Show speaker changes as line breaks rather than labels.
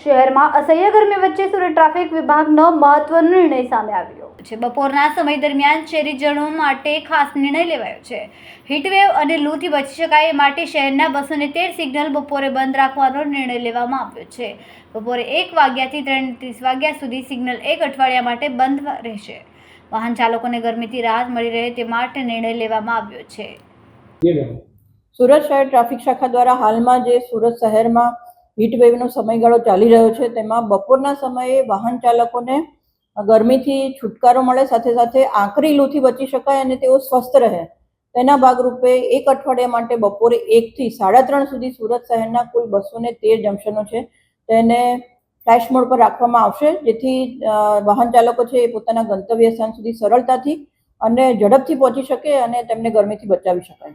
શહેરમાં અસહ્ય ગરમી વચ્ચે સુરત ટ્રાફિક વિભાગનો મહત્વનો નિર્ણય સામે આવ્યો. છે બપોરના સમય દરમિયાન શહેરીજનો માટે ખાસ નિર્ણય લેવાયો છે. હીટવેવ અને લૂથી બચી શકાય એ માટે શહેરના બસો ને તેર સિગ્નલ બપોરે બંધ રાખવાનો નિર્ણય લેવામાં આવ્યો છે. બપોરે એક વાગ્યાથી ત્રણ ત્રીસ વાગ્યા સુધી સિગ્નલ એક અઠવાડિયા માટે બંધ રહેશે. વાહન ચાલકોને ગરમીથી રાહત મળી રહે તે માટે નિર્ણય લેવામાં આવ્યો છે.
સુરત શહેર ટ્રાફિક શાખા દ્વારા હાલમાં જે સુરત શહેરમાં હીટ વેવનો સમયગાળો ચાલી રહ્યો છે, તેમાં બપોરના સમયે વાહન ચાલકોને ગરમીથી છુટકારો મળે, સાથે સાથે આકરી લૂથી બચી શકાય અને તેઓ સ્વસ્થ રહે. તેના ભાગરૂપે એક અઠવાડિયા માટે બપોરે એકથી સાડા ત્રણ સુધી સુરત શહેરના કુલ બસો ને તેર જંકશનો છે, તેને ફ્લેશ મોડ પર રાખવામાં આવશે, જેથી વાહન ચાલકો છે એ પોતાના ગંતવ્ય સ્થાન સુધી સરળતાથી અને ઝડપથી પહોંચી શકે અને તેમને ગરમીથી બચાવી શકાય.